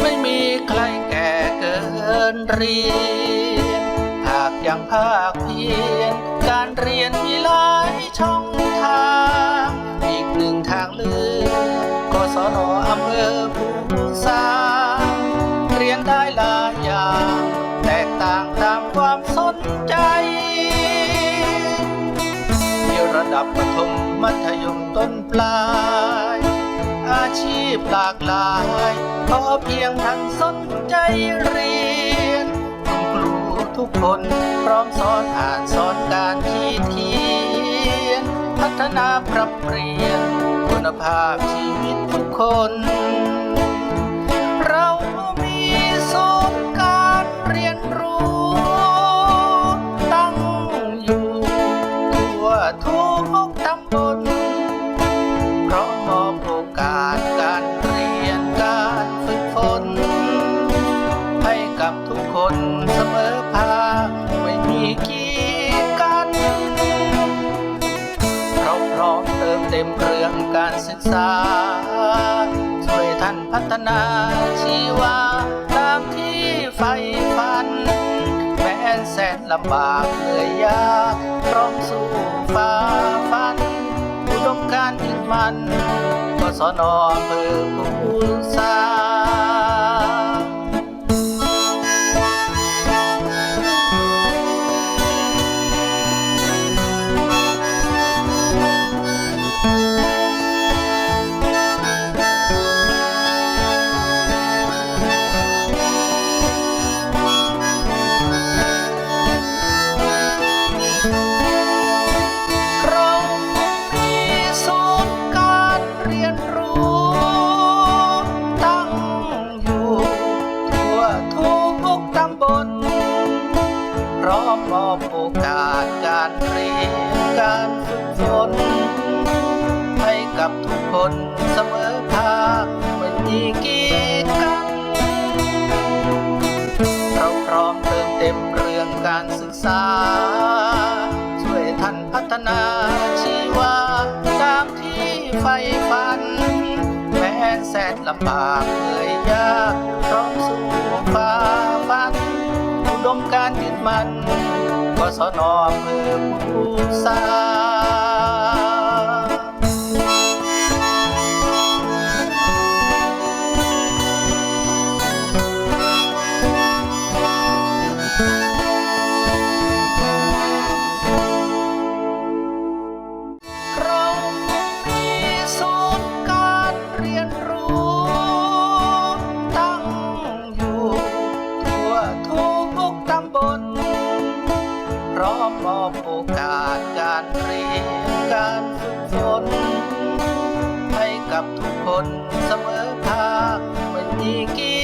ไม่มีใครแก่เกินเรียน หากยังภาคเพียรการเรียนมีหลายช่องทาง อีกหนึ่งทางเลือกกศนอำเภอภูสา นใจ มีระดับประถมมัธยมต้นปลาย อาชีพหลากหลายพอเพียงท่านสนใจเรียนคุณครูทุกคนพร้อมสอนอ่านสอนการขีดเขียน พัฒนาปรับเปลี่ยนคุณภาพชีวิตทุกคน เรามีศูน เติมเต็มเรื่องการศึกษา ช่วยท่านพัฒนาชีวาตามที่ใฝ่ฝัน แม้นแสนลำบากเหนื่อยยากร้องสู้ฝ่าฟันอุดมการยึดมันก็สนอำเภอภู ร้อมมอบโอกาสการเรียนการฝึกฝนให้กับทุกคนเสมอภาคไม่มีกีดกันเราพร้อมเติมเต็มเรื่องการศึกษา ช่วยท่านพัฒนาชีวาตามที่ใฝ่ฝัน แม้แสนลำบากเหนื่อย มันกศนอำเภอภูสางเรามีศูนย์การเรียนรู้ ร้อมมอบโอกาสการเรียนการฝึกฝนให้กับทุกคนเสมอภาคไม่มีกี